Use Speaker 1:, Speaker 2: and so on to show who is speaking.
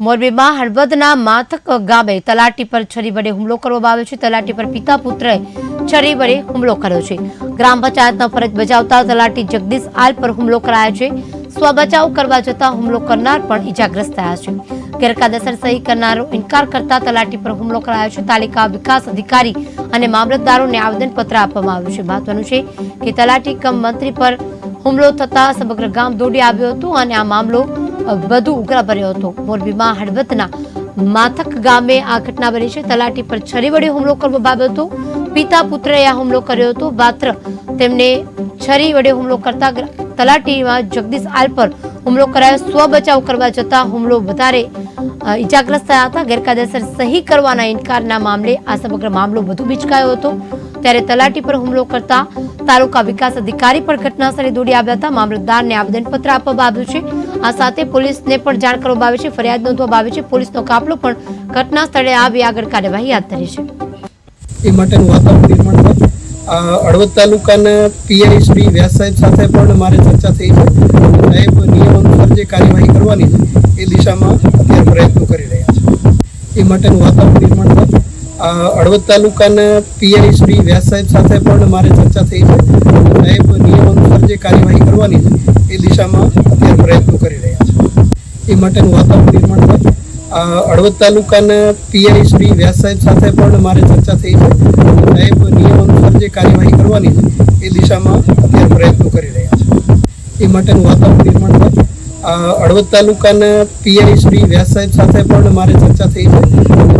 Speaker 1: મોરબીમાં હળવદના માથક ગામે તલાટી પર છરી વડે હુમલો કરવામાં આવ્યો છે. તલાટી પર પિતા પુત્રએ છરી વડે હુમલો કર્યો છે. ગ્રામ પંચાયતના ફરજ બજાવતા તલાટી જગદીશ આલ પર હુમલો કરાયો છે. સ્વબચાવ કરવા જતા હુમલો કરનાર પણ ઈજાગ્રસ્ત થયા છે. ગેરકાયદેસર સહી કરનારો ઇનકાર કરતા તલાટી પર હુમલો કરાયો છે. તાલુકા વિકાસ અધિકારી અને મામલતદારોને આવેદનપત્ર આપવામાં આવ્યું છે. મહત્વનું છે કે તલાટી કમ મંત્રી પર હુમલો થતા સમગ્ર ગામ દોડી આવ્યું હતું અને આ મામલો વધુ ઉગ્ર બન્યો હતો. મોરબીમાં હળવદના માથક ગામે આ ઘટના બની છે. તલાટી પર છરી વડે હુમલો કરવા બાબતો, પિતા પુત્રએ આ હુમલો કર્યો હતો. માત્ર તેમને છરી વડે હુમલો કરતા તલાટીમાં જગદીશ આલ પર હુમલો કરાયો. સ્વ બચાવ કરવા જતા હુમલો વધારે ઇજાગ્રસ્ત થયા હતા. ગેરકાયદેસર સહી કરવાના ઇનકારના મામલે આ સમગ્ર મામલો વધુ બિચકાયો હતો. ત્યારે તલાટી પર હુમલો કરતા તાલુકા વિકાસ અધિકારી પણ ઘટના સ્થળે દોડી આવ્યા હતા. મામલતદારને આવેદનપત્ર આપવામાં આવ્યું છે. આ સાથે પોલીસને પણ જાણ કરવામાં આવી છે. ફરિયાદ નોંધવામાં આવી છે. પોલીસનો કાફલો પણ ઘટના સ્થળે આવી આગળ કાર્યવાહી હાથ ધરી છે.
Speaker 2: એ માટેનું વાતાવરણ નિર્માણ થાય. હળવદ તાલુકાના પીઆઈ શ્રી વ્યાસ સાહેબ સાથે પણ મારે ચર્ચા થઈ છે. સાહેબ નિયમ અનુસાર જે કાર્યવાહી કરવાની છે, એ દિશામાં અત્યારે પ્રયત્નો કરી રહ્યા છે. એ માટેનું વાતાવરણ નિર્માણ થાય. હળવદ તાલુકાના પીઆઈ શ્રી વ્યાસ સાહેબ સાથે પણ મારે ચર્ચા થઈ છે. સાહેબ, નિયમ અનુસાર જે કાર્યવાહી કરવાની છે, એ દિશામાં અત્યારે પ્રયત્નો કરી રહ્યા છે. એ માટેનું વાતાવરણ નિર્માણ થાય હળવદ તાલુકાના પીઆઈ શ્રી વ્યાસ સાહેબ સાથે પણ મારે ચર્ચા થઈ છે. સાહેબ, નિયમ અનુસાર જે કાર્યવાહી કરવાની છે, એ દિશામાં અત્યારે પ્રયત્નો કરી રહ્યા છે. એ માટેનું વાતાવરણ નિર્માણ થાય હળવદ તાલુકાના પીઆઈ શ્રી વ્યાસ સાહેબ સાથે પણ મારે ચર્ચા થઈ છે.